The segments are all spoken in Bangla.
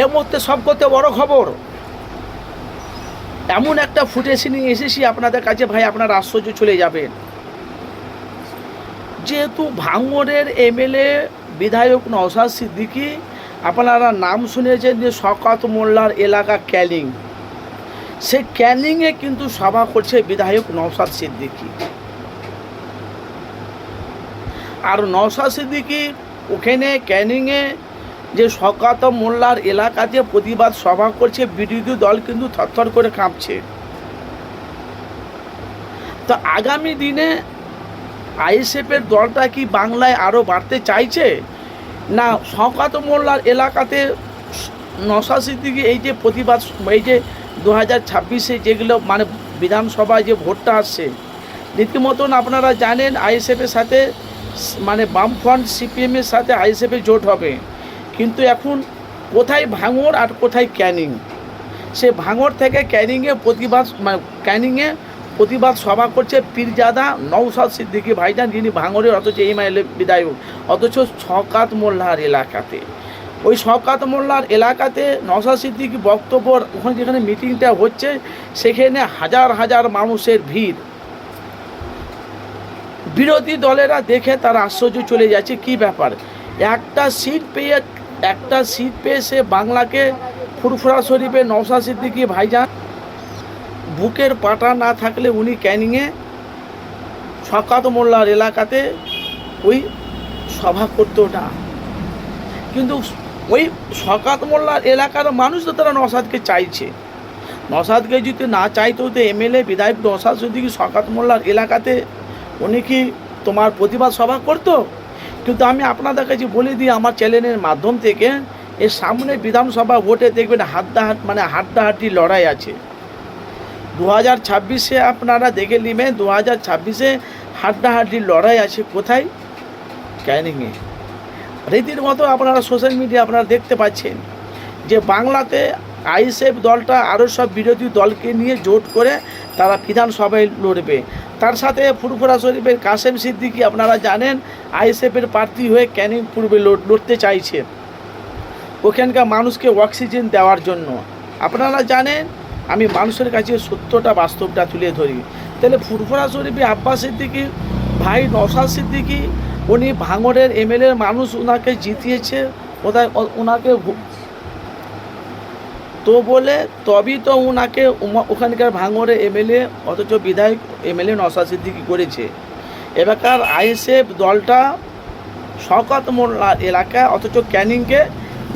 এর মধ্যে সবকতে বড় খবর। এমন একটা ফুটেজ নিয়ে এসেছি আপনাদের কাছে ভাই, আপনার আশ্চর্য চলে যাবেন। যেহেতু ভাঙড়ের এমএলএ বিধায়ক নওশাদ সিদ্দিকী, আপনারা নাম শুনেছেন যে শকাত মোল্লার এলাকা ক্যানিং। সে ক্যানিংয়ে কিন্তু সভা করছে বিধায়ক নওশাদ সিদ্দিকী। আর নওশাদ সিদ্দিকী ওখানে ক্যানিংয়ে যে শকাত মোল্লার এলাকাতে প্রতিবাদ সভা করছে বিরোধী দল কিন্তু থরথর করে কাঁপছে। তো আগামী দিনে আইএসএফের দলটা কি বাংলায় আরও বাড়তে চাইছে? না শওকাত মোল্লার এলাকাতে নশা সিদ্দিকি এই যে প্রতিবাদ এই যে দু হাজার ছাব্বিশে যেগুলো মানে বিধানসভায় যে ভোটটা আসছে, রীতিমতন আপনারা জানেন আইএসএফের সাথে মানে বামফ্রন্ট সিপিএমের সাথে আইএসএফের জোট হবে। কিন্তু এখন কোথায় ভাঙর আর কোথায় ক্যানিং? সে ভাঙড় থেকে ক্যানিংয়ে প্রতিবাদ মানে ক্যানিংয়ে প্রতিবাদ সভা করছে পীরজাদা নৌসাদ সিদ্দিকি ভাইজান, যিনি ভাঙরের অথচ এমআইএল বিধায়ক, অথচ শকাত মোল্লার এলাকাতে। ওই শকাত মোল্লার এলাকাতে নওসাদ সিদ্দিকী বক্তব্য ওখানে যেখানে মিটিংটা হচ্ছে, সেখানে হাজার হাজার মানুষের ভিড়। বিরোধী দলেরা দেখে তারা আশ্চর্য চলে যাচ্ছে। কি ব্যাপার? একটা সিট পেয়ে একটা সিট পেয়ে সে বাংলাকে ফুরফুরা শরীফে নওশা সিদ্দিকী ভাইজান। বুকের পাটা না থাকলে উনি ক্যানিংয়ে শকাত মোল্লার এলাকাতে ওই সভা করতো না। কিন্তু ওই শকাত মোল্লার এলাকার মানুষ তো তারা নসাদকে চাইছে। নসাদকে যদি না চাইতো তো এমএলএ, বিধায়ক নসাদ সিদ্দিকী শকাত মোল্লার এলাকাতে উনি কি তোমার প্রতিবাদ সভা করতো? কিন্তু আমি আপনাদের কাছে বলে দিই, আমার চ্যানেলের মাধ্যম থেকে এর সামনে বিধানসভা ভোটে দেখবেন হাড্ডাহাট মানে হাড্ডাহাড্ডি লড়াই আছে। দু হাজার ছাব্বিশে আপনারা দেখে নেবেন দু হাজার ছাব্বিশে হাড্ডাহাড্ডি লড়াই আছে কোথায়? ক্যানিংয়ে। রীতির মতো আপনারা সোশ্যাল মিডিয়া আপনারা দেখতে পাচ্ছেন যে বাংলাতে আইএসএফ দলটা আরও সব বিরোধী দলকে নিয়ে জোট করে তারা বিধানসভায় লড়বে। তার সাথে ফুরফুরা শরীফের কাসেম সিদ্দিকী, আপনারা জানেন, আইএসএফের প্রার্থী হয়ে ক্যানিং পূর্বে লড়- লড়তে চাইছে ওখানকার মানুষকে অক্সিজেন দেওয়ার জন্য। আপনারা জানেন, আমি মানুষের কাছে সত্যটা, বাস্তবটা তুলে ধরি। তাহলে ফুরফুরা শরীফে আব্বাস সিদ্দিকি, ভাই নসাদ সিদ্দিকি, উনি ভাঙড়ের এমএলএর মানুষ ওনাকে জিতিয়েছে ওনাকে তো বলে, তবেই তো ওনাকে ওখানকার ভাঙড়ে এমএলএ, অথচ বিধায়ক এমএলএ নসাদ সিদ্দিকি করেছে। এবারকার আইএসএফ দলটা শওকত মোল্লা এলাকায় অথচ ক্যানিংকে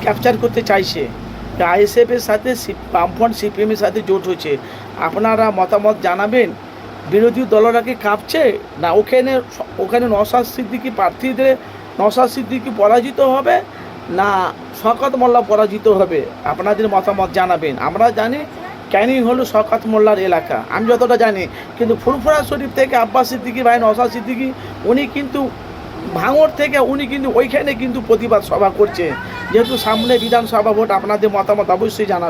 ক্যাপচার করতে চাইছে। আইএসএফের সাথে বামফ্রন্ট সিপিএমের সাথে জোট হয়েছে। আপনারা মতামত জানাবেন? বিরোধী দলরা কি কাঁপছে? না, ওখানে ওখানে নসাদ সিদ্দিকি প্রার্থীদের নসাদ সিদ্দিকি পরাজিত হবে? না শকাত মোল্লা পরাজিত হবে। আপনাদের মতামত জানাবেন। আমরা জানি ক্যানিং হলো শকত মোল্লার এলাকা। আমি যতটা জানি, কিন্তু ফুরফুরা শরীফ থেকে আব্বাস সিদ্দিকি, ভাই নসা সিদ্দিকি, উনি কিন্তু ভাঙর থেকে উনি কিন্তু ওইখানে কিন্তু প্রতিবাদ সভা করছে। যেহেতু সামনে বিধানসভা ভোট, আপনাদের মতামত অবশ্যই জানাবে